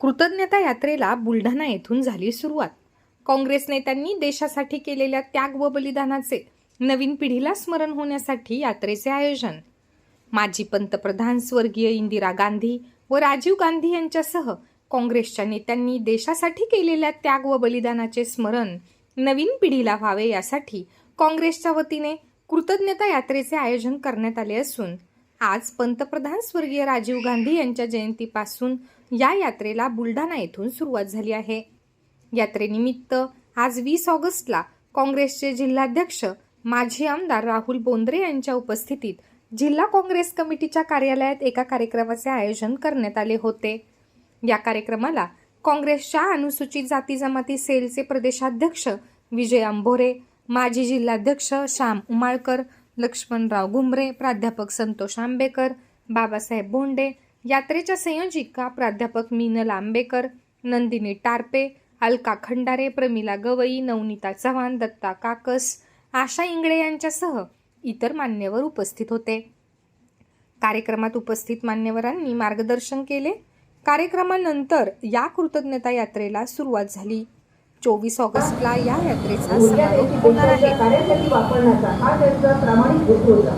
कृतज्ञता यात्रेला बुलढाणा येथून झाली सुरुवात. काँग्रेस नेत्यांनी देशासाठी केलेल्या त्याग व बलिदानाचे नवीन पिढीला स्मरण होण्यासाठी यात्रेचे आयोजन. माजी पंतप्रधान स्वर्गीय इंदिरा गांधी व राजीव गांधी यांच्यासह काँग्रेसच्या नेत्यांनी देशासाठी केलेल्या त्याग व बलिदानाचे स्मरण नवीन पिढीला व्हावे यासाठी काँग्रेसच्या वतीने कृतज्ञता यात्रेचे आयोजन करण्यात आले असून आज पंतप्रधान स्वर्गीय राजीव गांधी यांच्या जयंतीपासून या यात्रेला बुलढाणा येथून सुरुवात झाली आहे. यात्रेनिमित्त आज वीस ऑगस्टला काँग्रेसचे जिल्हाध्यक्ष माजी आमदार राहुल बोंद्रे यांच्या उपस्थितीत जिल्हा काँग्रेस कमिटीच्या कार्यालयात एका कार्यक्रमाचे आयोजन करण्यात आले होते. या कार्यक्रमाला काँग्रेसच्या अनुसूचित जाती जमाती सेलचे प्रदेशाध्यक्ष विजय अंभोरे माजी जिल्हाध्यक्ष श्याम उमाळकर लक्ष्मणराव घुमरे प्राध्यापक संतोष आंबेकर बाबासाहेब बोंडे यात्रेच्या संयोजिका प्राध्यापक मीनल आंबेकर नंदिनी टारपे अलका खंडारे प्रमिला गवई नवनीता चव्हाण दत्ता काकस आशा इंगळे यांच्यासह इतर मान्यवर उपस्थित होते. कार्यक्रमात उपस्थित मान्यवरांनी मार्गदर्शन केले. कार्यक्रमानंतर या कृतज्ञता यात्रेला सुरुवात झाली. चोवीस ऑगस्टला या यात्रेचा समारोप होणार आहे कार्यासाठी वापरण्याचा हा त्यांचा प्रामाणिक हेतू होता.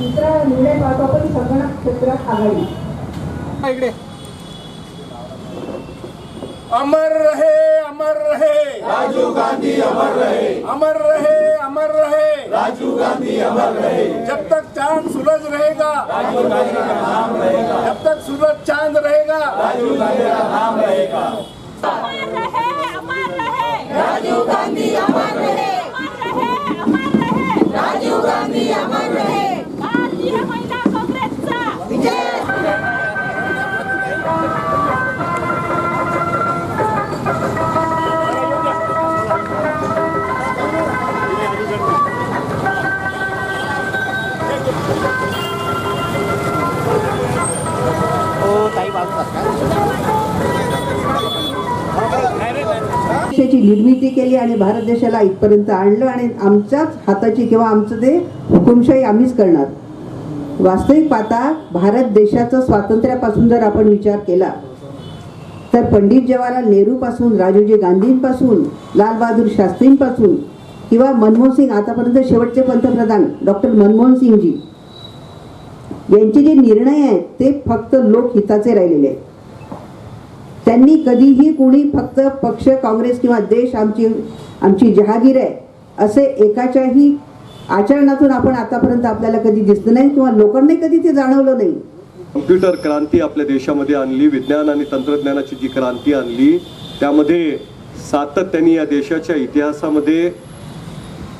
तिसरा निर्णय पाहतो आपण संगणक क्षेत्रात आघाडी. इकडे. अमर रहे अमर रहे. राजीव गांधी अमर रहे. अमर रहे अमर रहे. राजीव गांधी अमर रहे. जब तक चांद सूरज रहेगा राजीव गांधी का नाम रहेगा. जब तक सूरज चांद रहेगा राजीव गांधी का नाम निर्मिती केली आणि भारत देशाला इथपर्यंत आणलं आणि आमच्याच हाताची किंवा आमचं ते हुकुमशाही आम्हीच करणार. वास्तविक पाहता भारत देशाचं स्वातंत्र्यापासून जर आपण विचार केला तर पंडित जवाहरलाल नेहरूपासून राजीवजी गांधींपासून लालबहादूर शास्त्रींपासून किंवा मनमोहन सिंग आतापर्यंत शेवटचे पंतप्रधान डॉक्टर मनमोहन सिंगजी यांचे जे निर्णय आहेत ते फक्त लोकहिताचे राहिलेले आहेत. त्यांनी कधीही कोणी फक्त पक्ष काँग्रेस किंवा देश आमची आमची जहागीर आहे असे एकाच्याही आचरणातून आपण आतापर्यंत आपल्याला कधी दिसलं नाही किंवा लोकांनाही कधी ते जाणवलं नाही. कम्प्युटर क्रांती आपल्या देशामध्ये आणली विज्ञान आणि तंत्रज्ञानाची जी क्रांती आणली त्यामध्ये सातत्याने या देशाच्या इतिहासामध्ये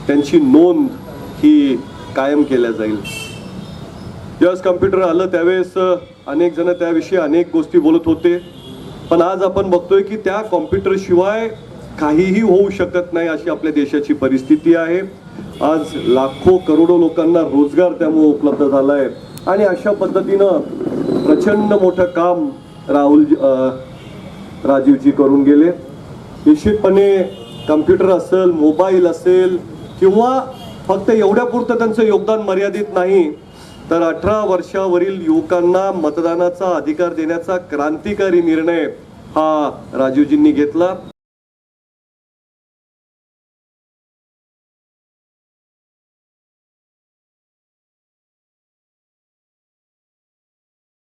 त्यांची नोंद ही कायम केल्या जाईल. ज्यावेळेस कम्प्युटर आलं त्यावेळेस अनेक जण त्याविषयी अनेक गोष्टी बोलत होते. पण आज आपण बघतोय की त्या कॉम्प्युटरशिवाय काहीही होऊ शकत नाही अशी आपल्या देशाची परिस्थिती आहे. आज लाखो करोडो लोकांना रोजगार त्यामुळे उपलब्ध झाला आहे आणि अशा पद्धतीनं प्रचंड मोठं काम राहुल राजीवजी करून गेले. निश्चितपणे कम्प्युटर असेल मोबाईल असेल किंवा फक्त एवढ्यापुरतं त्यांचं योगदान मर्यादित नाही तर अठरा वर्षावरील युवकांना मतदानाचा अधिकार देण्याचा क्रांतिकारी निर्णय हा राजीवजींनी घेतला.